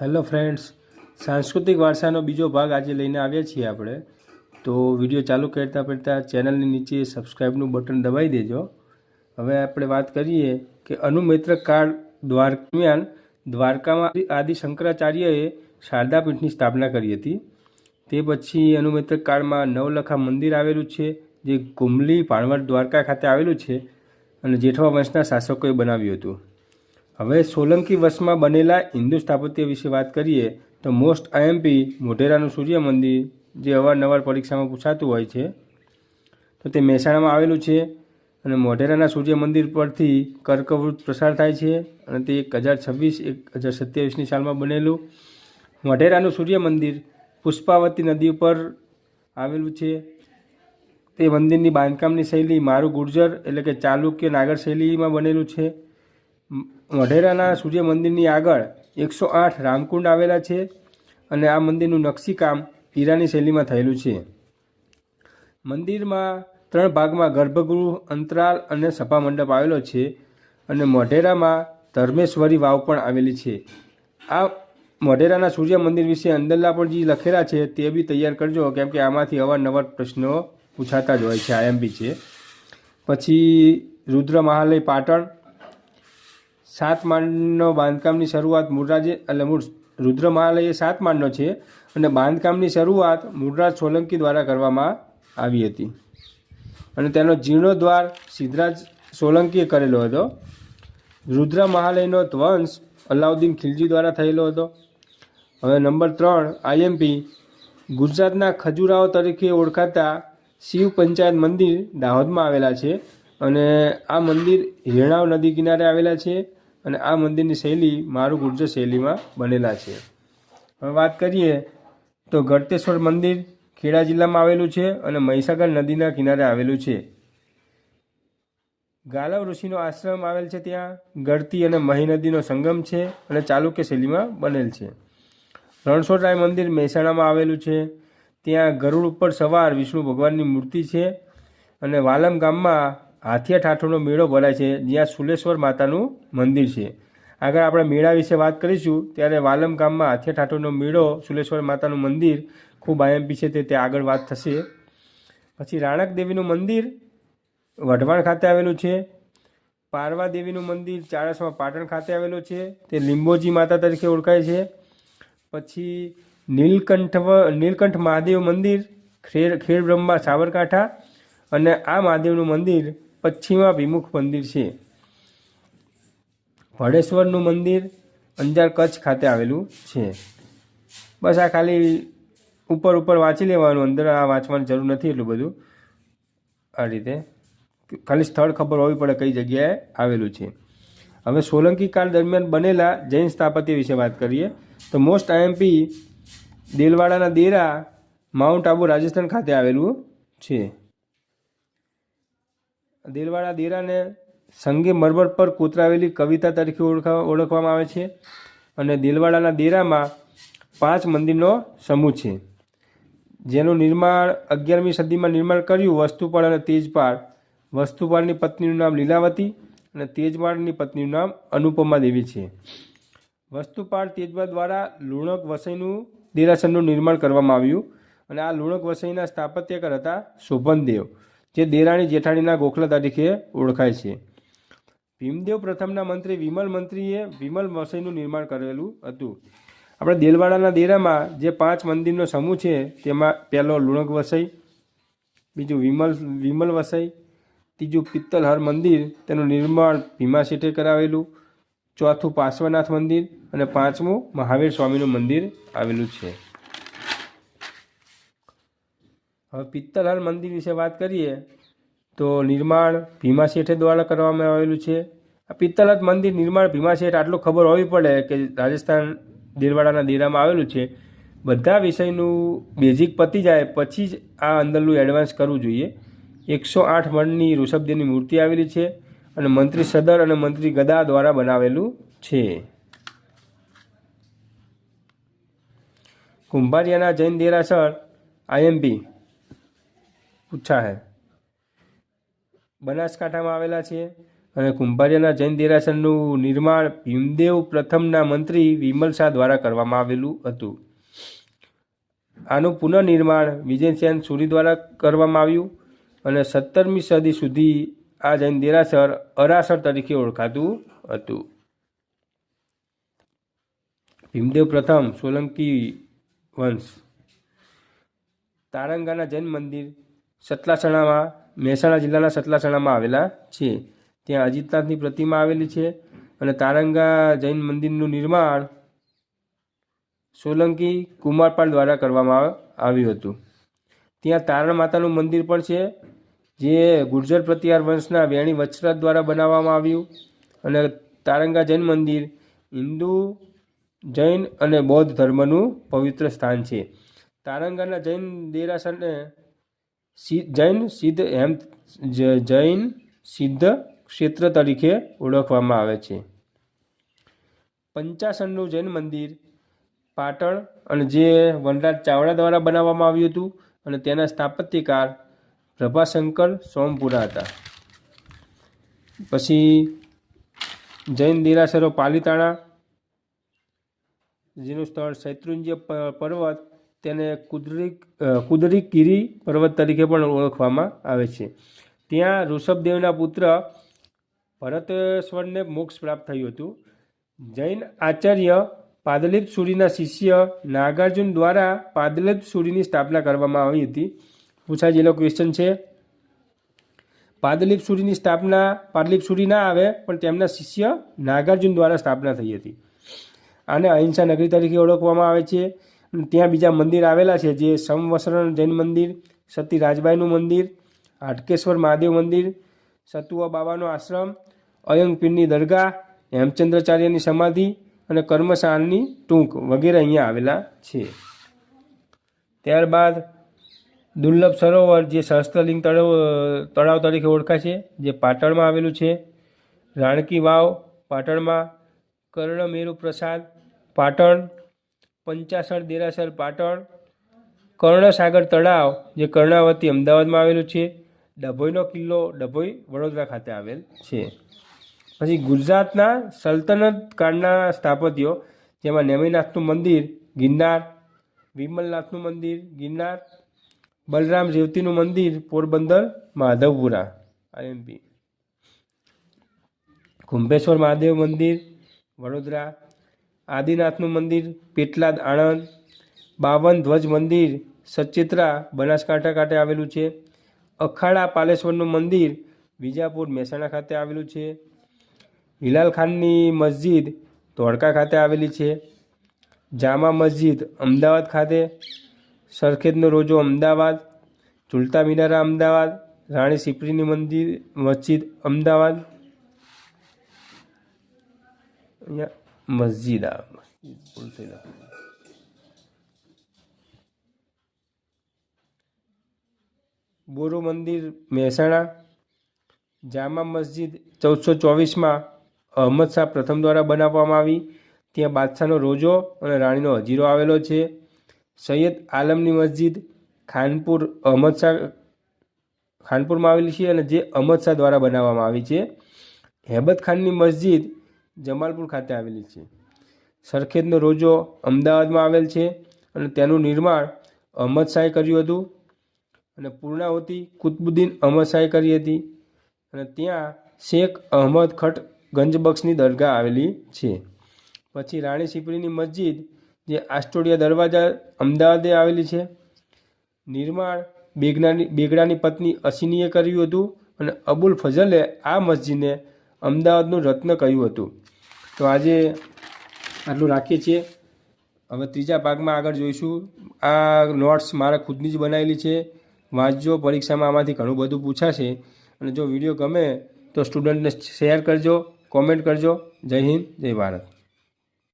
Hello friends, સાંસ્કૃતિક વારસાનો બીજો ભાગ આજે લઈને આવ્યા છીએ આપણે. તો વીડિયો ચાલુ કરતાં કરતાં ચેનલની નીચે સબસ્ક્રાઈબનું બટન દબાવી દેજો. હવે આપણે વાત કરીએ કે અનુમૈત્ર કાળ દ્વાર દરમિયાન દ્વારકામાં આદિ શંકરાચાર્યએ શારદા પીઠની સ્થાપના કરી હતી. તે પછી અનુમૈત્ર કાળમાં નવલખા મંદિર આવેલું છે, જે કુમલી ભાણવડ દ્વારકા ખાતે આવેલું છે અને જેઠવા વંશના શાસકોએ બનાવ્યું હતું. હવે સોલંકી વંશમાં બનેલા હિન્દુ સ્થાપત્ય વિશે વાત કરીએ, તો મોસ્ટ આઈએમપી મોઢેરાનું સૂર્ય મંદિર જે અવારનવાર પરીક્ષામાં પૂછાતું હોય છે, તો તે મહેસાણામાં આવેલું છે અને મોઢેરાના સૂર્ય મંદિર પરથી કર્કવૃત પ્રસાર થાય છે અને તે એક હજાર છવ્વીસ એક હજાર સત્યાવીસની સાલમાં બનેલું. મોઢેરાનું સૂર્ય મંદિર પુષ્પાવતી નદી ઉપર આવેલું છે. તે મંદિરની બાંધકામની શૈલી મારું ગુર્જર એટલે કે ચાલુક્ય નાગર શૈલીમાં બનેલું છે. મોઢેરાના સૂર્ય મંદિરની આગળ એકસો આઠ રામકુંડ આવેલા છે અને આ મંદિરનું નકશીકામ ઈરાની શૈલીમાં થયેલું છે. મંદિરમાં ત્રણ ભાગમાં ગર્ભગૃહ, અંતરાલ અને સભા મંડપ આવેલો છે અને મોઢેરામાં ધર્મેશ્વરી વાવ પણ આવેલી છે. આ મોઢેરાના સૂર્ય મંદિર વિશે અંદરના પણ જે લખેલા છે તે બી તૈયાર કરજો, કેમ કે આમાંથી અવારનવાર પ્રશ્નો પૂછાતા જ હોય છે આઈએમબી છે. પછી રુદ્ર મહાલય પાટણ સાત માળનો બાંધકામની શરૂઆત મૂળરાજે, એટલે મૂળ રુદ્ર મહાલય એ સાત માળનો છે, અને બાંધકામની શરૂઆત મૂળરાજ સોલંકી દ્વારા કરવામાં આવી હતી. અને તેનો જીર્ણોદ્વાર સિદ્ધરાજ સોલંકીએ કરેલો હતો. રુદ્ર મહાલયનો ધ્વંસ અલાઉદ્દીન ખિલજી દ્વારા થયેલો હતો. હવે નંબર ત્રણ આઈએમપી ગુજરાતના ખજુરાઓ તરીકે ઓળખાતા શિવ પંચાયત મંદિર દાહોદમાં આવેલા છે. અને આ મંદિર હિરણાવ નદી કિનારે આવેલા છે. અને આ મંદિરની શૈલી મારું ગુર્જર શૈલીમાં બનેલા છે. હવે વાત કરીએ તો ગળતેશ્વર મંદિર ખેડા જિલ્લામાં આવેલું છે અને મહીસાગર નદીના કિનારે આવેલું છે. ગાલવ ઋષિનો આશ્રમ આવેલ છે ત્યાં ગળતી અને મહી નદીનો સંગમ છે અને ચાલુક્ય શૈલીમાં બનેલ છે. રણછોડરાય મંદિર મહેસાણામાં આવેલું છે. ત્યાં ગરુડ ઉપર સવાર વિષ્ણુ ભગવાનની મૂર્તિ છે અને વાલમ ગામમાં હાથિયા ઠાઠોનો મેળો ભરાય છે, જ્યાં સુલેશ્વર માતાનું મંદિર છે. આગળ આપણે મેળા વિશે વાત કરીશું, ત્યારે વાલમ ગામમાં હાથિયા ઠાઠોનો મેળો, સુલેશ્વર માતાનું મંદિર, ખૂબ આયમ્પી છે તે ત્યાં આગળ વાત થશે. પછી રાણક દેવીનું મંદિર, વઢવાણ ખાતે આવેલું છે. પારવા દેવીનું મંદિર ચારસમાં પાટણ ખાતે આવેલું છે. તે લીંબોજી માતા તરીકે ઓળખાય છે. પછી નીલકંઠ નીલકંઠ મહાદેવ મંદિર ખેડ ખેડ બ્રહ્મા સાબરકાંઠા અને આ મહાદેવનું મંદિર પશ્ચિમાભિમુખ મંદિર છે. વડેશ્વરનું મંદિર અંજાર કચ્છ ખાતે આવેલું છે. બસ આ ખાલી ઉપર ઉપર વાંચી લેવાનું, અંદર આ વાંચવાની જરૂર નથી એટલું બધું. આ રીતે ખાલી સ્થળ ખબર હોવી પડે કઈ જગ્યાએ આવેલું છે. હવે સોલંકી કાળ દરમિયાન બનેલા જૈન સ્થાપત્ય વિશે વાત કરીએ, તો મોસ્ટ આઈએમપી દેલવાડાના દેરા માઉન્ટ આબુ રાજસ્થાન ખાતે આવેલું છે. દેલવાડા દેરાને સંગી મરમર પર કોતરાવેલી કવિતા તરીકે ઓળખા ઓળખવામાં આવે છે અને દિલવાડાના દેરામાં પાંચ મંદિરનો સમૂહ છે. જેનું નિર્માણ અગિયારમી સદીમાં નિર્માણ કર્યું વસ્તુપાળ અને તેજપાળ. વસ્તુપાળની પત્નીનું નામ લીલાવતી અને તેજપાળની પત્નીનું નામ અનુપમા દેવી છે. વસ્તુપાળ તેજપાળ દ્વારા લુણક વસઈનું દેરાસરનું નિર્માણ કરવામાં આવ્યું અને આ લુણક વસઈના સ્થાપત્યકર હતા શોભનદેવ. જે દેરાણી જેઠાણીના ગોખલા તરીકે ઓળખાય છે. ભીમદેવ પ્રથમના મંત્રી, વિમલ મંત્રીએ વિમલ વસઈનું નિર્માણ કરેલું હતું. આપણે દેલવાડાના દેરામાં જે પાંચ મંદિરનો સમૂહ છે, તેમાં પહેલો લુણક વસઈ, બીજું વિમલ વિમલ વસઈ, ત્રીજું પિત્તલહર મંદિર, તેનું નિર્માણ ભીમા શેઠે કરાવેલું, ચોથું પાર્શ્વનાથ મંદિર અને પાંચમું મહાવીર સ્વામીનું મંદિર આવેલું છે. હવે પિત્તલહર મંદિર વિશે વાત કરીએ, તો નિર્માણ ભીમા શેઠે દ્વારા કરવામાં આવેલું છે. આ પિત્તલહર મંદિર નિર્માણ ભીમા શેઠ આટલું ખબર હોવી પડે કે રાજસ્થાન દેરવાડાના દેરામાં આવેલું છે. બધા વિષયનું બેઝિક પતી જાય પછી જ આ અંદરનું એડવાન્સ કરવું જોઈએ. એકસો આઠ મણની ઋષભદેવની મૂર્તિ આવેલી છે અને મંત્રી સદર અને મંત્રી ગદા દ્વારા બનાવેલું છે. કુંભારિયાના જૈન દેરાસર આઈએમપી પૂછા હૈ. બનાસકાંઠામાં આવેલા છે અને કુંભારિયાના જૈન દેરાસરનું નિર્માણ ભીમદેવ પ્રથમના મંત્રી વિમલ શાહ દ્વારા કરવામાં આવેલું હતું. આનું પુનઃનિર્માણ વિજયસેન સુરી દ્વારા કરવામાં આવ્યું અને સત્તરમી સદી સુધી આ જૈન દેરાસર અરાસર તરીકે ઓળખાતું હતું. ભીમદેવ પ્રથમ સોલંકી વંશ. તારંગાના જૈન મંદિર સતલાસણામાં, મહેસાણા જિલ્લાના સતલાસણામાં આવેલા છે ત્યાં અજીતનાથની પ્રતિમા આવેલી છે અને તારંગા જૈન મંદિરનું નિર્માણ સોલંકી કુમારપાળ દ્વારા કરવામાં આવ્યું હતું. ત્યાં તારણ માતાનું મંદિર પણ છે, જે ગુર્જર પ્રતિહાર વંશના વેણી વચ્છરાજ દ્વારા બનાવવામાં આવ્યું અને તારંગા જૈન મંદિર હિન્દુ જૈન અને બૌદ્ધ ધર્મનું પવિત્ર સ્થાન છે. તારંગાના જૈન દેરાસરને જૈન સિદ્ધ હેમ જૈન સિદ્ધ ક્ષેત્ર તરીકે ઓળખવામાં આવે છે. પંચાસનનું જૈન મંદિર, પાટણ અને જે વનરાજ ચાવડા દ્વારા બનાવવામાં આવ્યું હતું અને તેના સ્થાપત્યકાર પ્રભાશંકર સોમપુરા હતા. પછી જૈન દેરાસરો પાલીતાણા, જેનું સ્થળ શૈત્રુંજ્ય પર્વત તેને કુદરી કુદરીગીરી પર્વત તરીકે પણ ઓળખવામાં આવે છે. ત્યાં ઋષભદેવના પુત્ર ભરતેશ્વરને મોક્ષ પ્રાપ્ત થયું હતું. જૈન આચાર્ય પાદલિપ સૂરીના શિષ્ય નાગાર્જુન દ્વારા પાદલિપ સુરીની સ્થાપના કરવામાં આવી હતી. પૂછાયેલો ક્વેશ્ચન છે પાદલિપ સુરીની સ્થાપના પાદલિપ સુરી ના આવે, પણ તેમના શિષ્ય નાગાર્જુન દ્વારા સ્થાપના થઈ હતી. આને અહિંસા નગરી તરીકે ઓળખવામાં આવે છે. ત્યાં બીજા મંદિર આવેલા છે, જે સમવસરણ જૈન મંદિર, સતી રાજબાઈનું મંદિર હાટકેશ્વર મહાદેવ મંદિર સતુઆ બાબાનો આશ્રમ અયંગપીરની દરગાહ, હેમચંદ્રાચાર્યની સમાધિ અને કર્મશાળની ટૂંક વગેરે અહીંયા આવેલા છે. ત્યારબાદ દુર્લભ સરોવર, જે સહસ્ત્રલિંગ તળાવ તળાવ તરીકે ઓળખાય છે, જે પાટણમાં આવેલું છે. રાણકી વાવ પાટણમાં, કર્ણમેરુ પ્રસાદ પાટણ પંચાસણ દેરાસર, પાટણ, કર્ણસાગર તળાવ, જે કર્ણાવતી અમદાવાદમાં આવેલું છે, ડભોઈનો કિલ્લો ડભોઈ વડોદરા ખાતે આવેલ છે. પછી ગુજરાતના સલ્તનત કાળના સ્થાપત્યો, જેમાં નેમિનાથનું મંદિર, ગિરનાર, વિમલનાથનું મંદિર, ગિરનાર, બલરામ રેવતીનું મંદિર, પોરબંદર, માધવપુરા આઈએમપી કુંભેશ્વર મહાદેવ મંદિર, વડોદરા આદિનાથનું મંદિર, પેટલાદ આણંદ, બાવન ધ્વજ મંદિર, સચિત્રા, બનાસકાંઠા ખાતે આવેલું છે. અખાડા પાલેશ્વરનું મંદિર, વિજાપુર, મહેસાણા ખાતે આવેલું છે. હિલાલ ખાનની મસ્જિદ, ધોળકા ખાતે આવેલી છે. જામા મસ્જિદ, અમદાવાદ ખાતે. સરખેજનો રોજો, અમદાવાદ. ઝુલતા મિનારા, અમદાવાદ. રાણી સિપરીની મંદિર, મસ્જિદ, અમદાવાદ. અહીંયા મસ્જિદ આ. મસ્જિદ ભૂલ બોરો મંદિર મહેસાણા, જામા મસ્જિદ ચૌદસો ચોવીસમાં અહમદ શાહ પ્રથમ દ્વારા બનાવવામાં આવી. ત્યાં બાદશાહનો રોજો અને રાણીનો હજીરો આવેલો છે. સૈયદ આલમની મસ્જિદ ખાનપુર અહમદ શાહ ખાનપુરમાં આવેલી છે અને જે અહમદ શાહ દ્વારા બનાવવામાં આવી છે. હેબત ખાનની મસ્જિદ જમાલપુર ખાતે આવેલી છે. સરખેજનો રોજો અમદાવાદમાં આવેલ છે અને તેનું નિર્માણ અહમદ શાહે કર્યું હતું અને પૂર્ણાહુતિ કુતબુદ્દીન અહમદ શાહે કરી હતી અને ત્યાં શેખ અહમદ ખટ ગંજબક્ષની દરગાહ આવેલી છે. પછી રાણી સિપરીની મસ્જિદ જે આસ્ટોડિયા દરવાજા અમદાવાદે આવેલી છે. નિર્માણ બેગડાની બેગડાની પત્ની અસિનીએ કર્યું હતું અને અબુલ ફઝલે આ મસ્જિદને અમદાવાદનું રત્ન કહ્યું હતું? તો આજે આટલું રાખીએ છીએ. હવે ત્રીજા ભાગમાં આગળ જોઈશું. આ નોટ્સ મારા ખુદની જ બનાવેલી છે. વાંચજો, પરીક્ષામાં આમાંથી ઘણું બધું પૂછાશે. અને જો વીડિયો ગમે તો સ્ટુડન્ટને શેર કરજો, કોમેન્ટ કરજો. જય હિન્દ, જય ભારત.